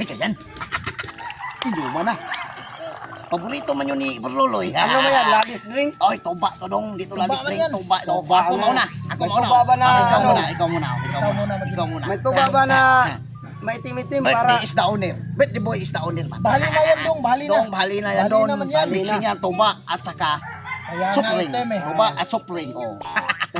Ay, ganyan. Inuman na. Paborito man yun ni Berloloy. Ano mo yan? Lagis drink? Oy, tuba to dong. Dito Tuba labis man drink. Tuba. Tuba. Ako yan. mauna. Ako May mauna. tuba ba na Ah, Ikaw ano? muna. Ikaw muna. Ikaw muna, muna. Ikaw muna. May tuba ba na maitim-itim Birthday para... is the owner. Birthday boy is the owner. man. Bahali na yan dong, bahali na. Dong, bahali na yan Bahali doon. naman yan. Mixing yan, tuba at saka Kaya item eh. Tuba at supling. Oh.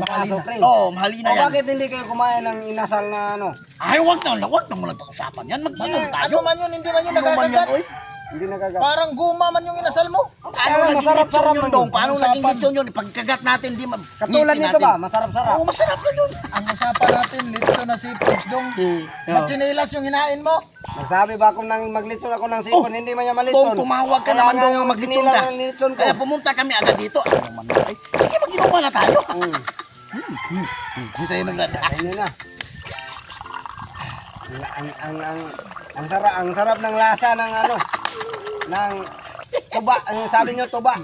Bahali na. spring. Oh, mahali na O yan. bakit hindi kayo kumain ng inasal na ano? Ay, wag na, wag na muna pag-usapan yan. Mag-inom Ano tayo. man yun, hindi man yun Ano man oy? Hindi nagagat. Parang guma man yung inasal mo. Paano naging lechon yun man dong? yun. Paano naging lechon yun? Pagkagat natin, di ma... Katulad nito natin. ba? Masarap-sarap. Oo, masarap na yun. Ang usapan natin, litso na seafoods dong. Ba't chinelas yung hinain mo? Nagsabi ba ako nang maglitson ako ng sipon, hindi man niya malitson. Kung tumawag ka naman dong yung maglechon ka. lechon. Kaya pumunta kami agad dito. Ano ba? Ay, sige, mag-inom na tayo. Hmm. Hindi sa'yo nagdada. Ayun na. Ang ang ang ang, ang sarap ang sarap ng lasa ng ano ng tuba, ano sabi niyo tuba.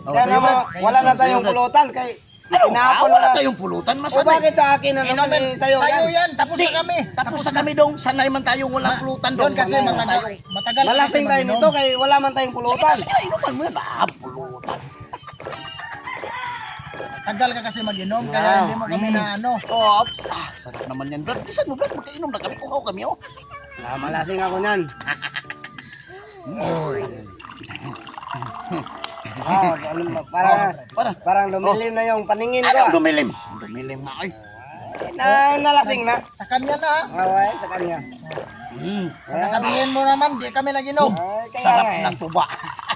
Oh, Kaya sa'yo, naman, wala na Sa'yo, tayong pulutan kay Ano? Ah, tinapon wala na. tayong pulutan. O Masanay. bakit sa akin na naman Inumin, eh, sa'yo sa'yo yan? yan, tapos Di, na kami. Tapos na kami dong. Sanay man tayong walang pulutan. Doon kasi Ano, matagal, matagal Malasing tayo nito kay wala man tayong pulutan. Sige, inuman mo yan. Ah, pulutan. Tagal ka kasi mag-inom, kaya Wow. hindi mo kami na ano. Oh, ah, sarap naman yan, Brad. Bisan mo, Brad. Magkainom na kami. Kuhaw kami, oh. Ah, malasing ako niyan. Ah, ano ba, parang Para. parang lumilim na yung paningin ko. Anong ah. dumilim? Dumilim na, ay. Na nalasing na. Sa kanya na ha. Okay, sa kanya. Mm. Kaya sabihin mo naman, di kami nag-inom. Kaya Sarap eh. ng tuba.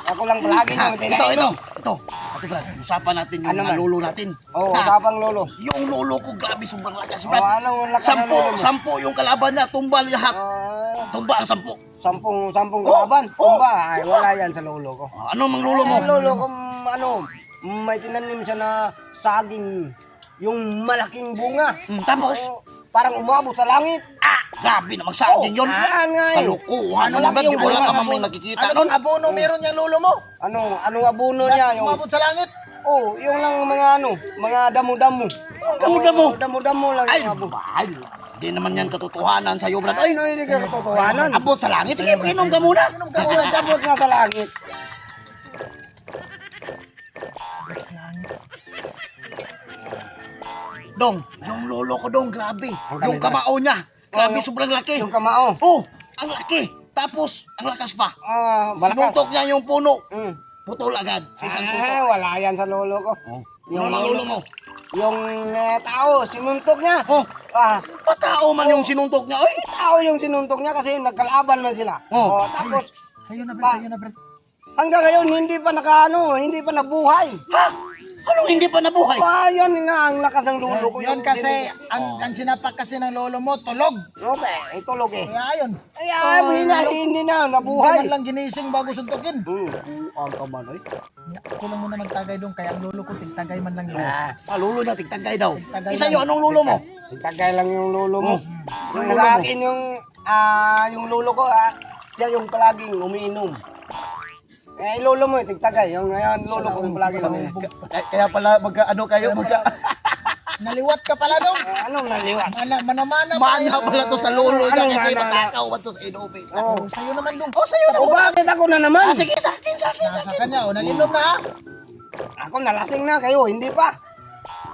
Ako lang palagi nyo. ito, ito, ito. Ate Brad, usapan natin yung Ano man? lolo natin. Oo, oh, usapang lolo. Yung lolo ko, grabe, sobrang lakas, Oh, Brad. anong lakas ng Sampo, lolo mo? sampo yung kalaban niya, tumbal lahat. Ah, Tumba ang sampo. sampung, sampung Oh, kalaban. oh, Tumba. Ay, wala yan sa lolo ko. Ah, Ano mang lolo mo? Ang lolo ko, mm, ano, mm, may tinanim siya na saging, yung malaking bunga. Hmm, tapos, Oh, parang umabot sa langit. Grabe namang saging yun. Yan nga eh. Kalukuhan Ano naman, lang yung wala ka mamang nakikita Ano nun. bang abono meron yung lolo mo? Ano, anong abono niya? Yung, umabot sa langit? oh, yung lang mga ano, mga damo-damo. damo-damo? Oh, Damo-damo lang Ay, yung abo. ay, di naman yan katotohanan sa'yo, Brad. Ay, no, hindi ka katotohanan. abot sa langit. Sige, mag-inom ka muna. Inom ka muna. nagsabot nga sa langit. Abot sa langit. Dong, yung lolo ko dong, grabe. Yung kamao niya, grabe, Oh, yung- sobrang laki. Yung kamao. Oh, ang laki. Tapos, ang lakas pa. Ah, balakas. Sinuntok niya yung puno. Mm. Putol agad sa isang Ah, suntok. wala yan sa lolo ko. Oh. Yung mga lolo mo. Yung eh, tao, sinuntok niya. Oh, Ah, patao man yung sinuntok niya. Oy, tao yung sinuntok niya kasi nagkalaban man sila. Oh. Oh, tapos Sa'yo na, Brad. Sa'yo na, Brad. hanggang ngayon hindi pa nakaano, hindi pa nabuhay. ha? Anong hindi pa nabuhay? Ah, yan nga ang lakas ng lolo ko. Yun kasi, ang, ang sinapak kasi ng lolo mo, tulog. Okay, ito log eh. Kaya ayun. Ay, ay, hindi na, hindi na, Hindi nabuhay. man lang ginising bago suntukin. Hmm, ang kaman eh. Ako lang muna magtagay doon, kaya ang lolo ko, tigtagay man lang yun. Ah, Ah, lolo niya, tigtagay daw. Tigtagay Isa yun, anong lolo mo? Tagay lang yung lolo mo. Yung Yung lolo sa mo. akin yung, ah, yung lolo ko, ah, siya yung palaging umiinom. Eh, lolo mo, eh, tigtagay. Yung ngayon, lolo ko yung palaging umiinom. Kaya, kaya pala, magka, ano kayo, magka... Naliwat ka pala doon. Eh, anong naliwat? Mana, manamana pa Mana kayo. pala to sa lolo niya Anong kasi matakaw ba to sa inubi. Oh. Oh, sa'yo naman doon. Oh, sa'yo na. O bakit ako na naman? Ah, sige, sa akin, sa akin, sa Nasa akin. kanya, oh, nag-inom na ha. Ako nalasing na kayo, hindi pa.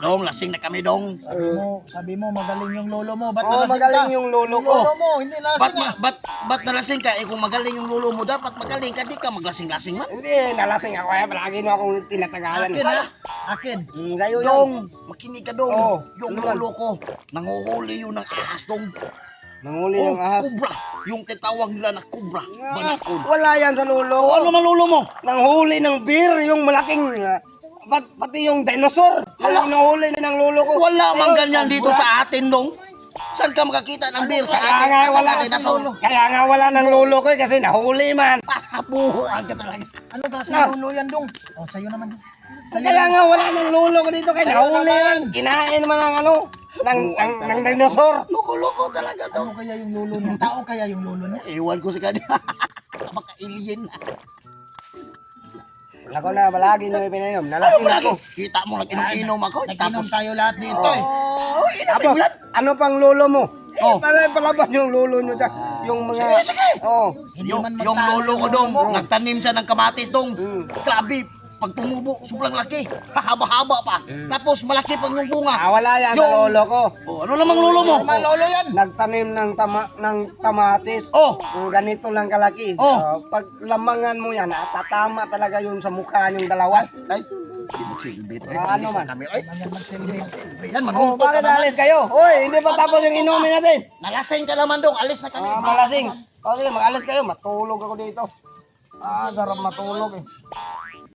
Dong, lasing na kami, dong. Sabi mo, sabi mo, magaling yung lolo mo. Ba't Oo, nalasing magaling ka? yung lolo Yung ko. lolo mo, hindi Ba't, nalasing ma, ah. ba't, ba't nalasing ka? Eh, kung magaling yung lolo mo, dapat magaling ka. Di ka maglasing-lasing man. Hindi, nalasing ako. Kaya palagi na akong tinatagalan. Akin ha. Akin. Hmm, kayo yan. Dong, makinig ka, dong. Oo, yung ano man? lolo ko, nanguhuli yun ng ahas, dong. Nanguli Oh, ng ahas. kubra. Yung titawag nila na kubra. Ah, Banakon. wala yan sa lolo Oh, ko. ano man lolo mo? Nanghuli ng beer, yung malaking, ah, pat, pati yung dinosaur. Wala nahuli din ng lolo ko. Wala man Ayun, ganyan dito sa atin, dong. Saan ka makakita ng beer sa Kaya atin? nga At wala si dinosaur? lolo. Kaya nga wala ng lolo ko eh, kasi nahuli man. Pahabuhan ka talaga. Ano kasi Ah. lolo yan dong? Oh, sa'yo naman. Sa'yo Kaya nga wala ng lolo ko dito kaya nahuli man. Kinain man ng ano, ng, ng, ng dinosaur. Loko-loko talaga, dong. Ano kaya yung lolo niya? Tao kaya yung lolo niya? Ewan ko sa kanya. Baka alien. Ako na, palagi nyo ipinainom. Nalasing na ako. Kita mo, nag-inom-inom ako. Nag-inom Tapos, tayo lahat dito eh. oh, Oo, inapin Tapos, mo yan. ano pang lolo mo? Oh. Oh. Para palabas yung lolo nyo dyan. Yung mga... Sige, sige. Oh. Hindi Yung, man yung magtalo lolo ko dong, nagtanim siya ng kamatis dong. Mm. Grabe, pag tumubo, sobrang laki. Hahaba-haba pa. Tapos malaki pang yung bunga. Ah, wala yan Yung- lolo ko. Oh, ano namang lolo mo? Tama, lolo yan. Nagtanim ng tama ng kamatis. Oh, Kung ganito lang kalaki. Oh. Ah, pag lamangan mo yan, tatama talaga yun sa mukha yung dalawa. ay, silbit. Ay, Ah, ano man? Kami, ay, Yan Oh, manuntok bakit ka naman. alis kayo? Hoy, hindi pa tapos yung inumin natin. Nalasing ka naman dong, alis na kami. Ah, malasing. O sige, mag-alis kayo. Matulog ako dito. Ah, sarap matulog eh.